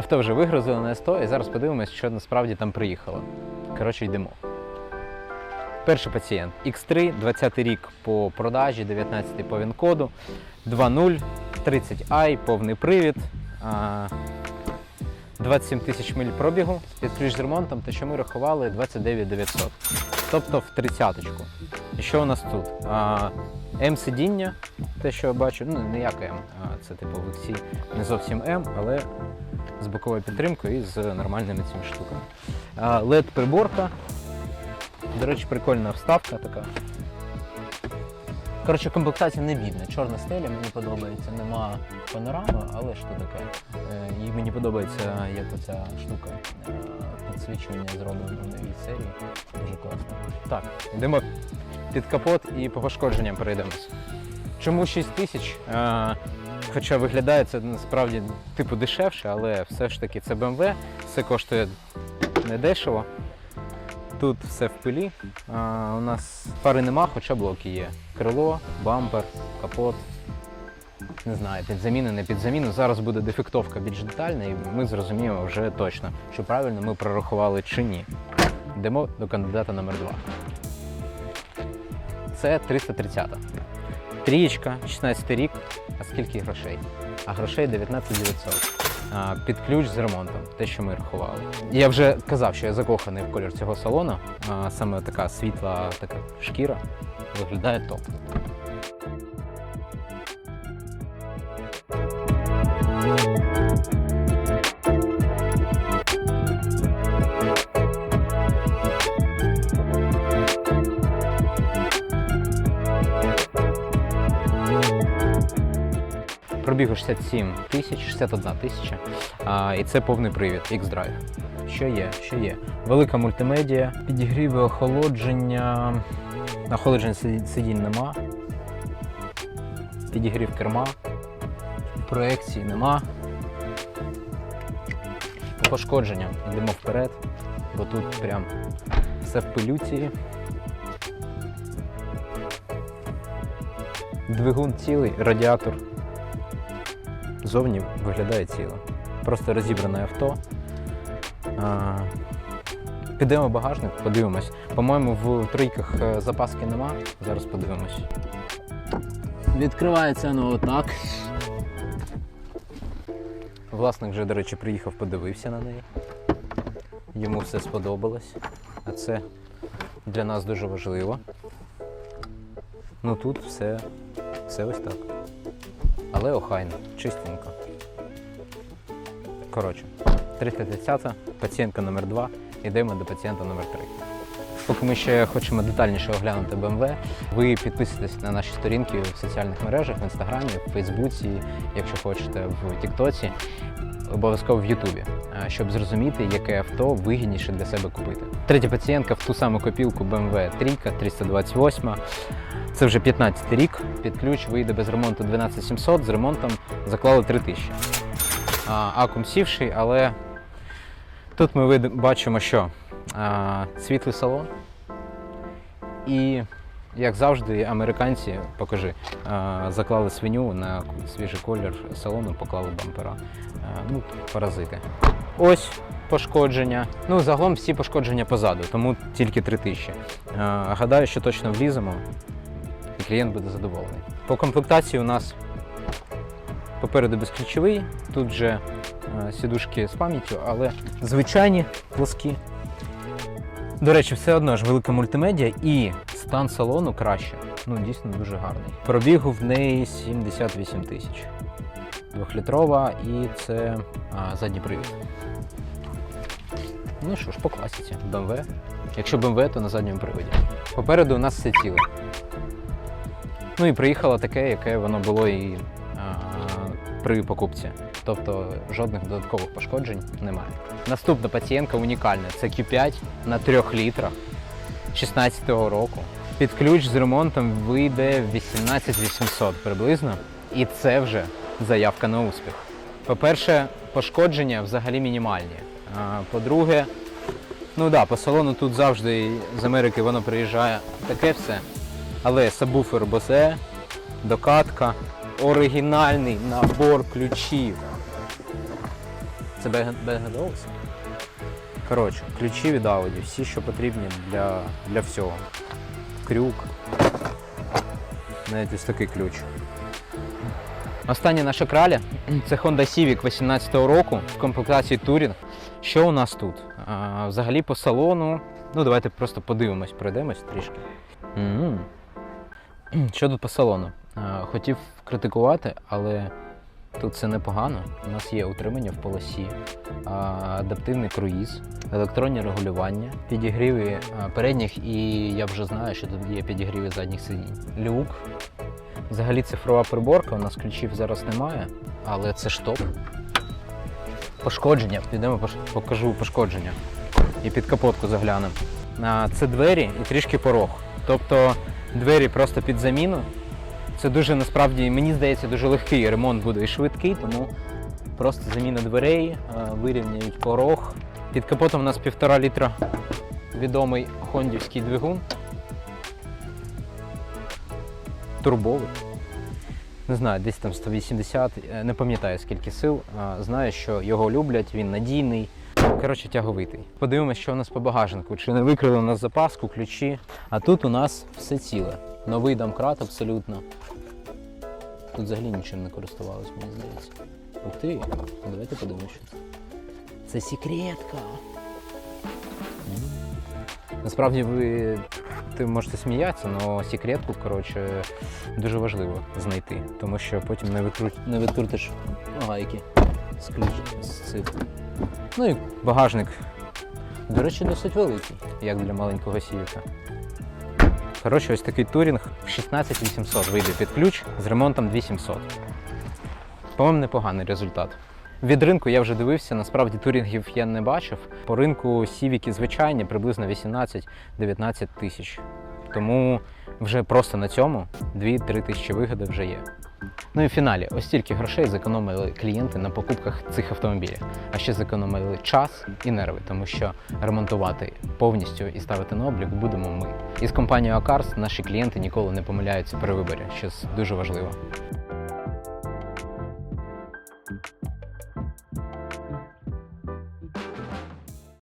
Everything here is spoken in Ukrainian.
Авто вже вигрузили на СТО і зараз подивимось, що насправді там приїхало. Коротше, йдемо. Перший пацієнт X3, 20 рік по продажі, 19 по ВІН-коду, 2.0, 30i, повний привід, 27 тисяч миль пробігу, під ключ з ремонтом, те, що ми рахували 29 900. Тобто в тридцяточку. І що у нас тут? М-сидіння, те, що я бачу, ну не як М, а це типу в Олексій не зовсім М, але з боковою підтримкою і з нормальними цими штуками. А, LED-приборка. До речі, прикольна вставка така. Коротше, комплектація не бідна. Чорна стеля мені подобається, нема панорами, але що таке. Е, І мені подобається, як оця штука е, підсвічування зроблено в новій серії. Дуже класно. Так, йдемо під капот і по пошкодженням перейдемось. Чому 6 тисяч? Хоча виглядає це насправді типу дешевше, але все ж таки це BMW, все коштує недешево. Тут все в пилі. А, у нас фари нема, хоча блоки є. Крило, бампер, капот. Не знаю, під заміну, не під заміну. Зараз буде дефектовка більш детальна, і ми зрозуміємо вже точно, чи правильно ми прорахували чи ні. Йдемо до кандидата номер 2 Це 330. Трієчка, 16 рік. А скільки грошей? А грошей 19 900. А, Під ключ з ремонтом, те, що ми рахували. Я вже казав, що я закоханий в колір цього салону. Саме така світла, така шкіра виглядає топ. Пробігу 67 тисяч, 61 тисяча, і це повний привід X-Drive. Що є? Що є? Велика мультимедіа, підігріви, охолодження, охолодження сидінь нема, підігрів керма, проекцій нема. По пошкодженням йдемо вперед, бо тут прям все в пилюці. Двигун цілий, радіатор зовні виглядає ціло. Просто розібране авто. А, Підемо в багажник, подивимось. По-моєму, в трійках е, запаски нема. Зараз подивимось. Відкривається воно отак. Власник вже, до речі, приїхав, подивився на неї. Йому все сподобалось. А це для нас дуже важливо. Ну тут все, все ось так але охайно, чистенько. Коротше, 330, пацієнтка номер 2 йдемо до пацієнта номер 3 Поки ми ще хочемо детальніше оглянути BMW, ви підписуйтесь на наші сторінки в соціальних мережах, в інстаграмі, в Фейсбуці, якщо хочете, в Тіктоці, обов'язково в Ютубі, щоб зрозуміти, яке авто вигідніше для себе купити. Третя пацієнтка в ту саму копілку BMW 3 328. Це вже 15 рік. Під ключ вийде без ремонту 12700, з ремонтом заклали 3000. А, Акум сівший, але тут ми бачимо, що світлий салон. І, як завжди, американці, покажи, заклали свиню на свіжий колір салону, поклали бампера. Ну, паразити. Ось пошкодження. Ну, загалом всі пошкодження позаду, тому тільки 3000. А, гадаю, що точно вліземо клієнт буде задоволений. По комплектації у нас попереду безключовий, тут же е, сідушки з пам'яттю, але звичайні плоскі. До речі, все одно ж велика мультимедіа і стан салону краще. Ну, дійсно дуже гарний. Пробігу в неї 78 тисяч. Двохлітрова і це а, задній привід. Ну що ж, по класіці. BMW. Якщо BMW, то на задньому приводі. Попереду у нас все ціле. Ну і приїхало таке, яке воно було і при покупці. Тобто жодних додаткових пошкоджень немає. Наступна пацієнтка унікальна. Це Q5 на 3 літрах 16-го року. Під ключ з ремонтом вийде 18800 приблизно. І це вже заявка на успіх. По-перше, пошкодження взагалі мінімальні. По-друге, ну да, по салону тут завжди з Америки воно приїжджає таке все. Але сабвуфер Bose, докатка, оригінальний набор ключів. Це Bang Коротше, ключі від Audi, всі, що потрібні для, для всього. Крюк. Навіть ось такий ключ. Остання наша краля це Honda Civic 18-го року в комплектації Touring. Що у нас тут? А, взагалі по салону. Ну, давайте просто подивимось, пройдемось трішки. М. Що тут по салону? Хотів критикувати, але тут все непогано. У нас є утримання в полосі, адаптивний круїз, електронні регулювання, підігріви передніх, і я вже знаю, що тут є підігріви задніх сидінь. Люк. Взагалі цифрова приборка, у нас ключів зараз немає, але це ж топ. Пошкодження. Підемо покажу пошкодження. І під капотку заглянемо. Це двері і трішки порог. Тобто двері просто під заміну. Це дуже насправді, мені здається, дуже легкий ремонт буде і швидкий, тому просто заміна дверей, вирівняють порог. Під капотом у нас півтора літра відомий хондівський двигун. Турбовий. Не знаю, десь там 180, е, не пам'ятаю скільки сил. Знаю, що його люблять, він надійний. Коротше, тяговитий. Подивимось, що у нас по багажнику. Чи не викрили у нас запаску, ключі. А тут у нас все ціле. Новий домкрат абсолютно. Тут взагалі нічим не користувалось, мені здається. Ух ти, давайте подивимось, що це. Секретка. Насправді ви ти можете сміятися, але секретку, коротше, дуже важливо знайти, тому що потім не, викру... не викрутиш гайки з цих. Ну і багажник. До речі, досить великий, як для маленького сівіка. Коротше, ось такий турінг 16800 вийде під ключ з ремонтом 2700. По-моєму, непоганий результат. Від ринку я вже дивився, насправді турінгів я не бачив. По ринку сівіки звичайні приблизно 18-19 тисяч. Тому вже просто на цьому 2-3 тисячі вигоди вже є. Ну і в фіналі, ось стільки грошей зекономили клієнти на покупках цих автомобілів. А ще зекономили час і нерви, тому що ремонтувати повністю і ставити на облік будемо ми. І з компанією Акарс наші клієнти ніколи не помиляються при виборі, що дуже важливо.